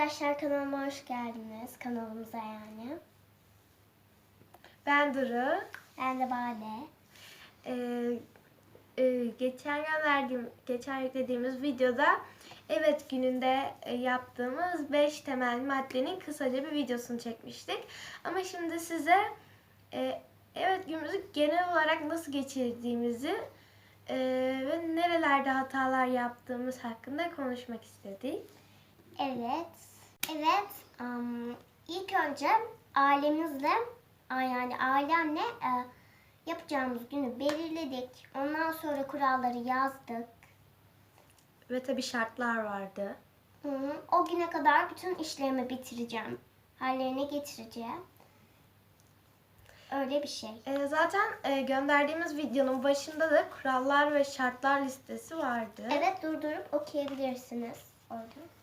arkadaşlar kanalıma hoş geldiniz. Kanalımıza yani. Ben Duru. Ben de Bade. Ee, e, geçen gönderdiğim, geçen yüklediğimiz videoda evet gününde e, yaptığımız 5 temel maddenin kısaca bir videosunu çekmiştik. Ama şimdi size e, evet günümüzü genel olarak nasıl geçirdiğimizi e, ve nerelerde hatalar yaptığımız hakkında konuşmak istedik. Evet. Evet. am, ilk önce ailemizle yani ailemle e, yapacağımız günü belirledik. Ondan sonra kuralları yazdık. Ve tabii şartlar vardı. Hı hı. O güne kadar bütün işlerimi bitireceğim. Hallerine getireceğim. Öyle bir şey. E, zaten e, gönderdiğimiz videonun başında da kurallar ve şartlar listesi vardı. Evet durdurup okuyabilirsiniz. Orada.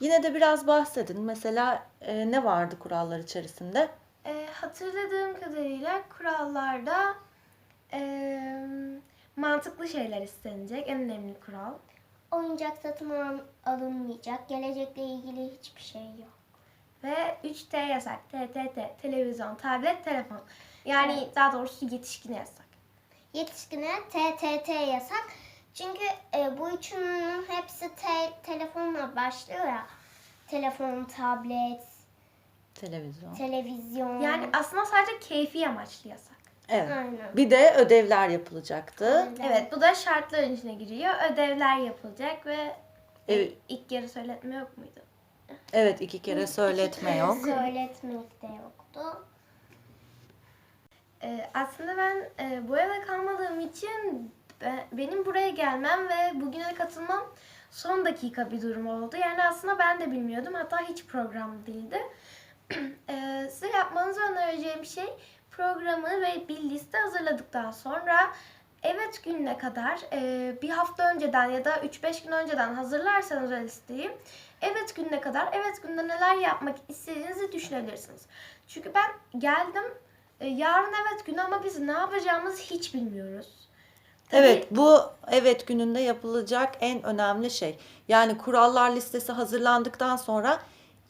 Yine de biraz bahsedin. Mesela e, ne vardı kurallar içerisinde? E, hatırladığım kadarıyla kurallarda e, mantıklı şeyler istenecek. En önemli kural. Oyuncak satın al- alınmayacak. Gelecekle ilgili hiçbir şey yok. Ve 3T yasak. TTT, televizyon, tablet, telefon. Yani daha doğrusu yetişkine yasak. Yetişkine TTT yasak. Çünkü e, bu üçünün hepsi te- telefonla başlıyor ya. Telefon, tablet, Televizyon. televizyon. Yani aslında sadece keyfi amaçlı yasak. Evet. Aynen. Bir de ödevler yapılacaktı. Evet bu da şartların içine giriyor. Ödevler yapılacak ve Evet. ilk kere söyletme yok muydu? Evet iki kere söyletme yok. Söyletmek de yoktu. Ee, aslında ben e, bu eve kalmadığım için benim buraya gelmem ve bugüne katılmam son dakika bir durum oldu. Yani aslında ben de bilmiyordum. Hatta hiç program değildi. Ee, size yapmanızı önereceğim şey programı ve bir liste hazırladıktan sonra evet gününe kadar e, bir hafta önceden ya da 3-5 gün önceden hazırlarsanız o listeyi evet gününe kadar evet günde neler yapmak istediğinizi düşünebilirsiniz. Çünkü ben geldim e, yarın evet günü ama biz ne yapacağımızı hiç bilmiyoruz. Evet bu evet gününde yapılacak en önemli şey. Yani kurallar listesi hazırlandıktan sonra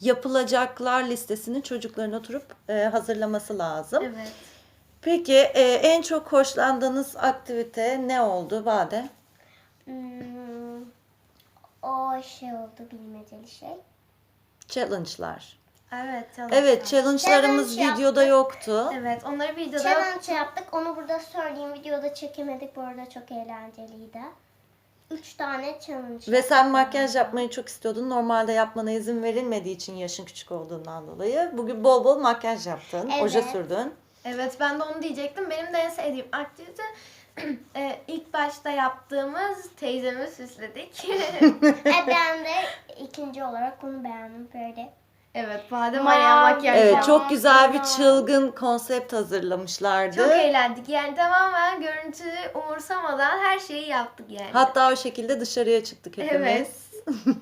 yapılacaklar listesini çocukların oturup e, hazırlaması lazım. Evet. Peki e, en çok hoşlandığınız aktivite ne oldu Bade? Hmm, o şey oldu bilmeceli şey. Challenge'lar. Evet. Evet challenge'larımız Challenge videoda yaptık. yoktu. Evet onları videoda. Challenge yaptık. Onu burada söyleyeyim. Videoda çekemedik. Bu arada çok eğlenceliydi. Üç tane challenge. Ve sen makyaj yapmayı çok istiyordun. Normalde yapmana izin verilmediği için yaşın küçük olduğundan dolayı. Bugün bol bol makyaj yaptın. Evet. Oje sürdün. Evet ben de onu diyecektim. Benim de en sevdiğim aktivite e, ilk başta yaptığımız teyzemi süsledik. e ben de ikinci olarak onu beğendim böyle. Evet badem ayağı makyaj Evet çok güzel bir çılgın konsept hazırlamışlardı. Çok eğlendik. Yani tamamen görüntüyü umursamadan her şeyi yaptık yani. Hatta o şekilde dışarıya çıktık hepimiz. Evet.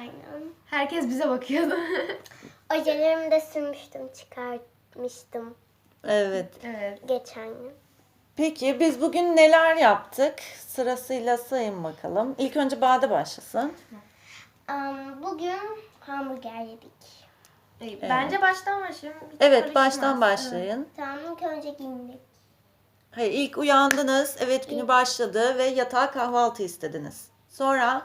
Aynen. Herkes bize bakıyordu. Ojelerimi de sürmüştüm. Çıkartmıştım Evet. evet. geçen gün. Peki biz bugün neler yaptık? Sırasıyla sayın bakalım. İlk önce Bade başlasın. Am, bugün hamburger yedik. İyi, Bence baştan başlayalım. Hiç Evet karışmaz. baştan başlayın. Tamam ilk önce giyindik. Hayır ilk uyandınız. Evet günü başladı ve yatağa kahvaltı istediniz. Sonra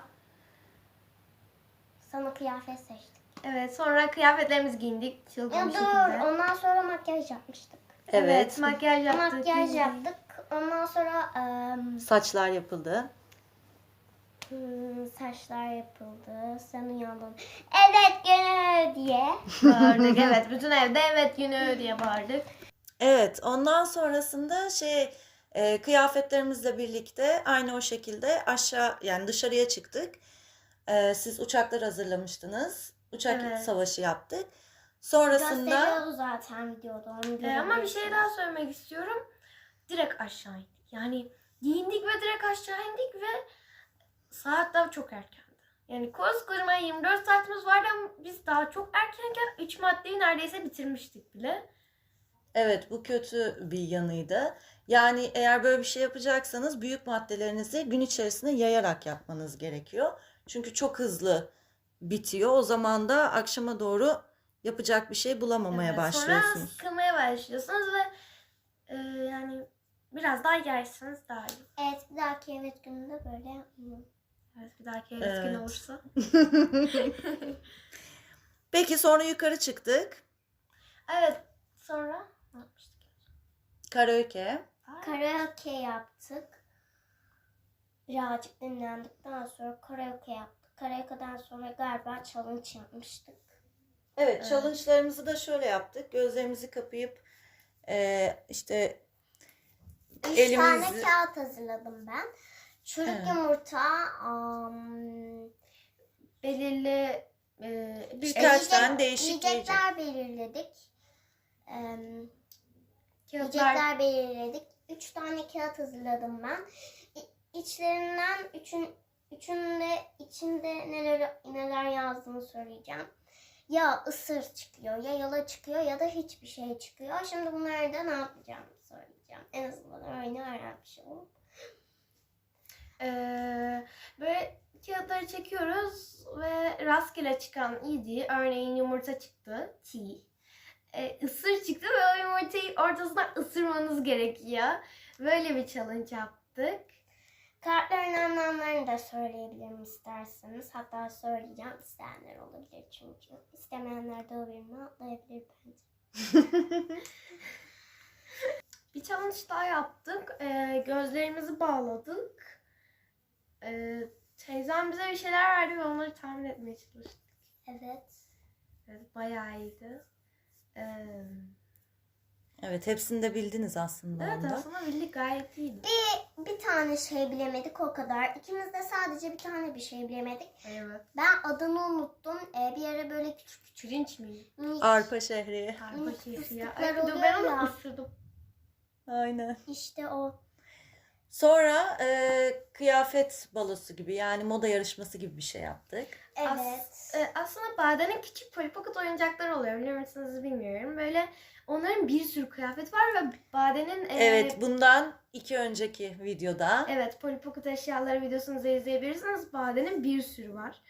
Sana kıyafet seçtik. Evet sonra kıyafetlerimizi giyindik çılgın Ya bir dur şekilde. ondan sonra makyaj yapmıştık. evet, makyaj yaptık. Makyaj giyindik. yaptık. Ondan sonra em, saçlar yapıldı. Saçlar yapıldı. Sen uyandın. Evet gene diye. Bağırdık evet. Bütün evde evet günü diye bağırdık. Evet, ondan sonrasında şey e, kıyafetlerimizle birlikte aynı o şekilde aşağı yani dışarıya çıktık. E, siz uçaklar hazırlamıştınız. Uçak Evet. savaşı yaptık. Sonrasında Gösteriyordu zaten videoda. Onu Ee, ama bir şey daha söylemek istiyorum. Direkt aşağı indik. Yani giyindik ve direkt aşağı indik ve saat daha çok erkendi. Yani koskocaman 24 saatimiz vardı ama biz daha çok erkenken 3 maddeyi neredeyse bitirmiştik bile. evet bu kötü bir yanıydı. Yani eğer böyle bir şey yapacaksanız büyük maddelerinizi gün içerisinde yayarak yapmanız gerekiyor. Çünkü çok hızlı bitiyor. O zaman da akşama doğru yapacak bir şey bulamamaya Evet, başlıyorsunuz. Sonra sıkılmaya başlıyorsunuz ve e, yani biraz daha yersiniz daha iyi. Evet bir dahaki evet gününde böyle yapmayayım. Evet bir dahaki evet. gün olursa. Peki sonra yukarı çıktık. Evet sonra ne yapmıştık? Karaoke. Karaoke yaptık. Birazcık dinlendikten sonra karaoke yaptık. Karaoke'den sonra galiba challenge yapmıştık. Evet, Evet. challenge'larımızı da şöyle yaptık. Gözlerimizi kapayıp eee, işte Üç Elimizi- tane kağıt hazırladım ben. Çürük Evet. yumurta, am, Belirli e, bir Birkaç yiyecek- tane değişik yiyecekler belirledik. Em, kağıtlar Yiyecekler belirledik. Üç tane kağıt hazırladım ben. İçlerinden üçün, üçünde içinde neler neler yazdığını söyleyeceğim. Ya ısır çıkıyor, ya yala çıkıyor ya da hiçbir şey çıkıyor. Şimdi bunlarda ne yapacağımı söyleyeceğim. En azından öyle öğrenmiş oldum. Ee, böyle kağıtları çekiyoruz ve rastgele çıkan id örneğin yumurta çıktı t ee, ısır çıktı ve o yumurtayı ortasından ısırmanız gerekiyor. Böyle bir challenge yaptık. Kartların anlamlarını da söyleyebilirim isterseniz. Hatta söyleyeceğim. isteyenler olabilir çünkü. İstemeyenler de öbürünü atlayabilir bence. Bir challenge daha yaptık. Ee, gözlerimizi bağladık. Ee, teyzem bize bir şeyler verdi ve onları tahmin etmeye çalıştık. Evet. Evet, bayağı iyiydi. Ee, evet hepsini de bildiniz aslında evet onda. aslında bildik gayet iyiydi. Bir tane şey bilemedik o kadar. İkimiz de sadece bir tane bir şey bilemedik. Evet. Ben adını unuttum. Ee, bir ara böyle küçük küçük Pirinç miydi? minik Arpa şehriye. Arpa Minik keyfi ya. fıstıklar Ay, dur, oluyor ben onu ya. ısırdım. Aynen. işte o. Sonra eee, kıyafet balosu gibi yani moda yarışması gibi bir şey yaptık. Evet. As- e, aslında Baden'in küçük Polly Pocket oyuncakları oluyor. Biliyor musunuz bilmiyorum. Böyle onların bir sürü kıyafet var ve Baden'in e, Evet bundan iki önceki videoda. Evet, Polly Pocket eşyaları videosunu da izleyebilirsiniz. Baden'in bir sürü var.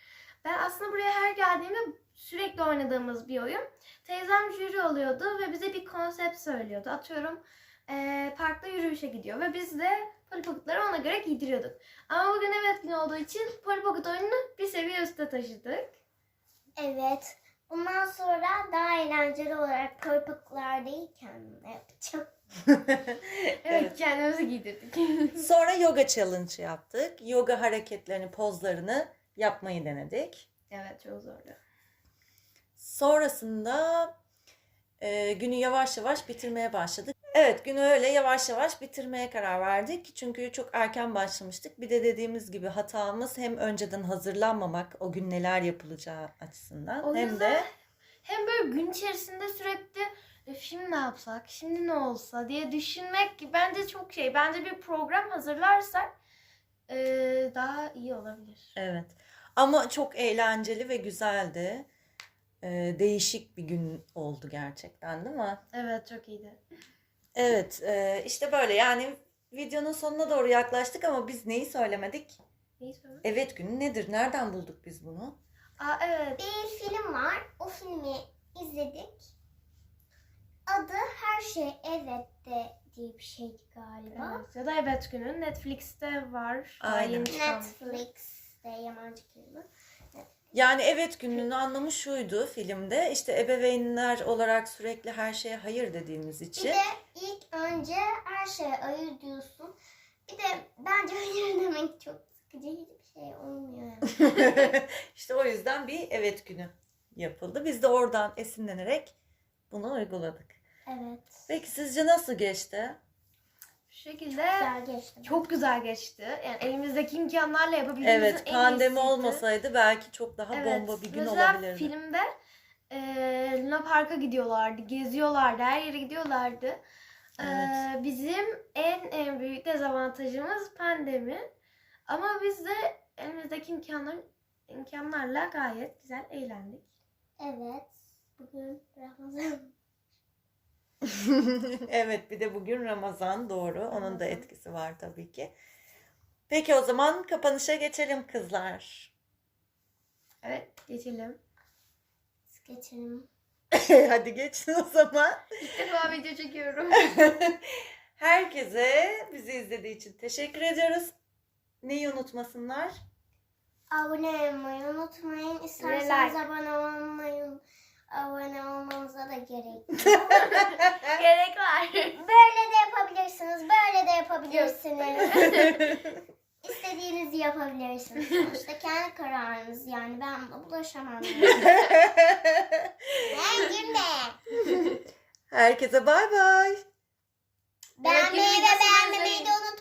Ben aslında buraya her geldiğimde sürekli oynadığımız bir oyun. Teyzem jüri oluyordu ve bize bir konsept söylüyordu. Atıyorum eee, parkta yürüyüşe gidiyor ve biz de Polly Pocket'ları ona göre giydiriyorduk. Ama bugün evet gün olduğu için Polly Pocket oyununu bir seviye üste taşıdık. Evet. Bundan sonra daha eğlenceli olarak korpaklar değil kendime yapacağım. Evet, Evet. kendimizi giydirdik. Sonra yoga challenge yaptık. Yoga hareketlerini, pozlarını yapmayı denedik. evet, çok zordu. Sonrasında e, günü yavaş yavaş bitirmeye başladık. Evet günü öyle yavaş yavaş bitirmeye karar verdik. Çünkü çok erken başlamıştık. Bir de dediğimiz gibi hatamız hem önceden hazırlanmamak o gün neler yapılacağı açısından O hem de hem böyle gün içerisinde sürekli "E, şimdi ne yapsak, şimdi ne olsa diye düşünmek bence çok şey. Bence bir program hazırlarsak e, daha iyi olabilir. evet. Ama çok eğlenceli ve güzeldi. E, değişik bir gün oldu gerçekten değil mi? Evet çok iyiydi. Evet e, işte böyle yani videonun sonuna doğru yaklaştık ama biz neyi söylemedik? Neyi söyle? Evet günü nedir? Nereden bulduk biz bunu? Aa evet. Bir film var. O filmi izledik. Adı Her Şey Evet'te diye bir şeydi galiba. evet. Ya da evet günü Netflix'te var. Aynen. Netflix'te yabancı kelime. Yani evet gününün anlamı şuydu filmde. İşte ebeveynler olarak sürekli her şeye hayır dediğimiz Bir için. de ilk önce her şeye ayır diyorsun. Bir de bence hayır demek çok sıkıcı. Hiçbir şey olmuyor yani. işte o yüzden bir evet günü yapıldı. Biz de oradan esinlenerek bunu uyguladık. Evet. Peki sizce nasıl geçti? Bu şekilde Güzel geçti. çok güzel geçti. Yani elimizdeki imkanlarla yapabildiğimizin Evet en pandemi iyisiydi. olmasaydı belki çok daha Evet, bomba bir gün mesela olabilirdi. filmde e, Luna Park'a gidiyorlardı, geziyorlardı, her yere gidiyorlardı. E, Evet. bizim en en büyük dezavantajımız pandemi. Ama biz de elimizdeki imkanlar, imkanlarla gayet güzel eğlendik. Evet. Bugün Ramazan. evet bir de bugün Ramazan doğru. Onun da etkisi var tabii ki. Peki o zaman kapanışa geçelim kızlar. Evet geçelim. Geçelim. Hadi geçin o zaman. İlk defa video çekiyorum. Herkese bizi izlediği için teşekkür ediyoruz. Neyi unutmasınlar? Abone olmayı unutmayın. İsterseniz abone olmayı abone olmanıza da gerek. Gerek var. Böyle de yapabilirsiniz. Böyle de yapabilirsiniz. İstediğinizi yapabilirsiniz. Sonuçta kendi kararınız yani. Ben buna bulaşamam. ben Cümle. Herkese bay bay. Beğenmeyi ve beğenmemeyi de izleyin.